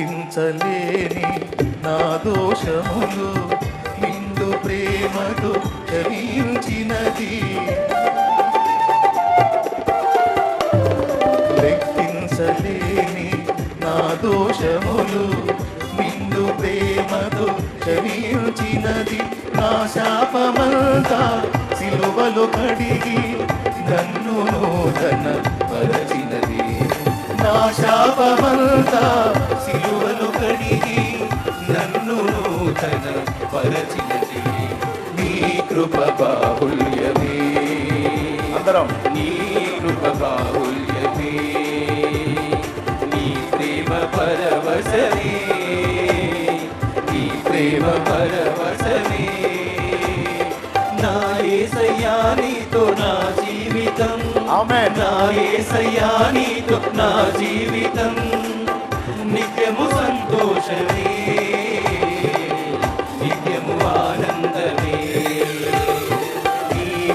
లెక్కించలేని నా దోషములు నిండు ప్రేమతో క్షమించినది. లెక్కించలేని నా దోషములు నిండు ప్రేమతో క్షమించినది. నా శాపమంతా సిలువలు కడిగి నన్ను నూతన పరచినది. నా శాపమంతా కృప బాహుల్యమే అందరం. నీ కృప బాహుల్యమే నీ ప్రేమ పరవశమే నీ ప్రేమ పరవశమే నా యేసయ్యా నీతో నా జీవితం. నా యేసయ్యా నీతో నా జీవితం. నిత్యము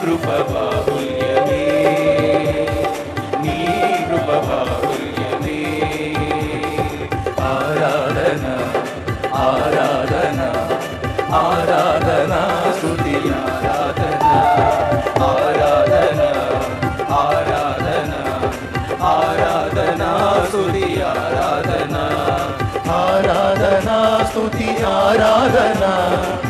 కృప బాహుల్యమే నీ కృప బాహుల్యమే ఆరాధన ఆరాధన ఆరాధన స్తుతి ఆరాధన ఆరాధన ఆరాధన ఆరాధన స్తుతి ఆరాధన. ఆరాధన ఆరాధన.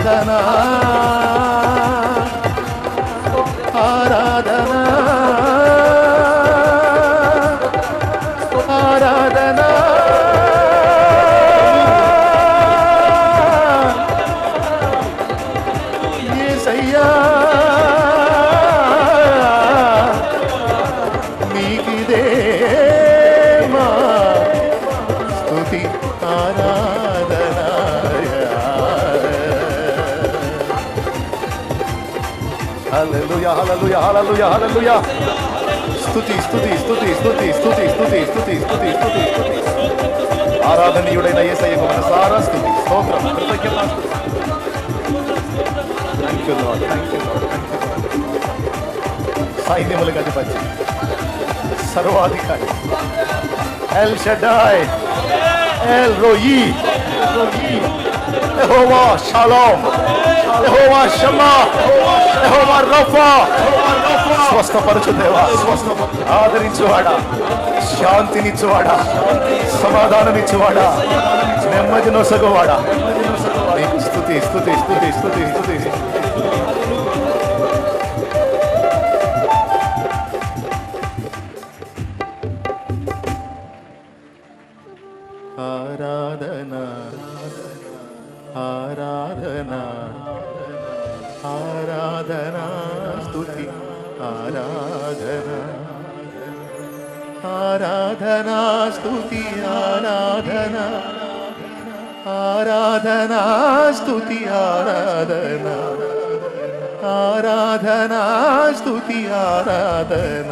ఆరాధనా. ఆరాధనా. హల్లెలూయా హల్లెలూయా హల్లెలూయా హల్లెలూయా స్తుతి స్తుతి స్తుతి స్తుతి స్తుతి స్తుతి స్తుతి స్తుతి స్తుతి స్తుతి ఆరాధనీయుడైన యేసయ్యకు మనసారా స్తుతి స్తోత్రం కృతజ్ఞత thank you Lord thank you Lord సైన్యములకు అధిపతి సర్వాధికారి El Shaddai El Roi Roi యెహోవా షాలోమ్ యెహోవా షమా యెహోవా రఫా స్వస్థపరచు దేవా ఆదరించువాడా శాంతినిచ్చువాడా సమాధానమిచ్చువాడా నెమ్మది నొసగువాడా నీకు స్థుతి స్థుతి స్థుతి స్థుతి స్తుతి ఆరాధన ആരാധന. ആരാധന. സ്തുതി. ആരാധന. ആരാധന. സ്തുതി. ആരാധന. ആരാധന. സ്തുതി. ആരാധന. ആരാധന. സ്തുതി. ആരാധന.